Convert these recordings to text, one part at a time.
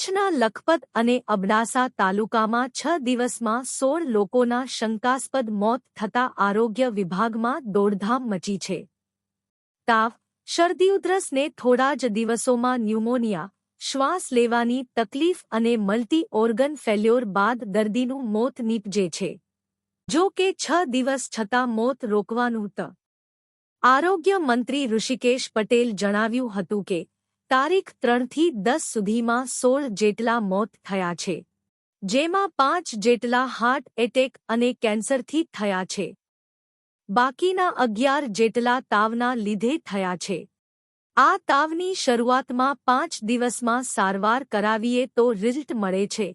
કચ્છના લખપત અને અબડાસા તાલુકામાં છ દિવસમાં સોળ લોકોના શંકાસ્પદ મોત થતા આરોગ્ય વિભાગમાં દોડધામ મચી છે. તાવ શરદી ઉધરસને થોડા જ દિવસોમાં ન્યુમોનિયા, શ્વાસ લેવાની તકલીફ અને મલ્ટી ઓર્ગન ફેલ્યોર બાદ દર્દીનું મોત નીપજે છે. જો કે છ દિવસ છતાં મોત રોકવાનું ત. આરોગ્ય મંત્રી ઋષિકેશ પટેલ જણાવ્યું હતું કે તારીખ ત્રણથી દસ સુધીમાં સોળ જેટલા મોત થયા છે, જેમાં પાંચ જેટલા હાર્ટ એટેક અને કેન્સરથી થયા છે. બાકીના અગિયાર જેટલા તાવના લીધે થયા છે. આ તાવની શરૂઆતમાં પાંચ દિવસમાં સારવાર કરાવીએ તો રિઝલ્ટ મળે છે,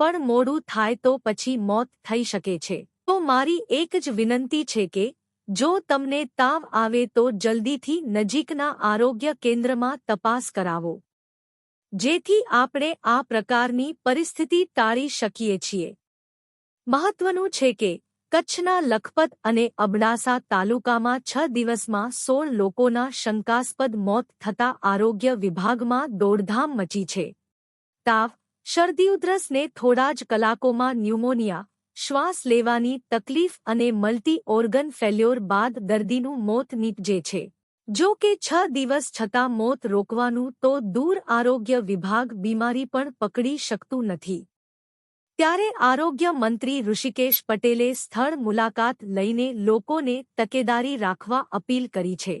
પણ મોડું થાય તો પછી મોત થઈ શકે છે. તો મારી એક જ વિનંતી છે કે જો તમને તાવ આવે તો જલ્દીથી નજીકના આરોગ્ય કેન્દ્રમાં તપાસ કરાવો. જેથી આપણે આ પ્રકારની પરિસ્થિતિ ટાળી શકીએ છીએ. મહત્વનું છે કે કચ્છના લખપત અને અબડાસા તાલુકામાં છ દિવસમાં સોળ લોકોના શંકાસ્પદ મોત થતા આરોગ્ય વિભાગમાં દોડધામ મચી છે. તાવ શરદી ઉધરસને થોડા જ કલાકોમાં ન્યુમોનિયા શ્વાસ લેવાની તકલીફ અને મલ્ટી ઓર્ગન ફેલ્યોર બાદ દર્દીનું મોત નીપજે છે જો કે છ દિવસ છતાં મોત રોકવાનું તો દૂર આરોગ્ય વિભાગ બીમારી પણ પકડી શકતું નથી ત્યારે આરોગ્ય મંત્રી ઋષિકેશ પટેલે સ્થળ મુલાકાત લઈને લોકોને તકેદારી રાખવા અપીલ કરી છે.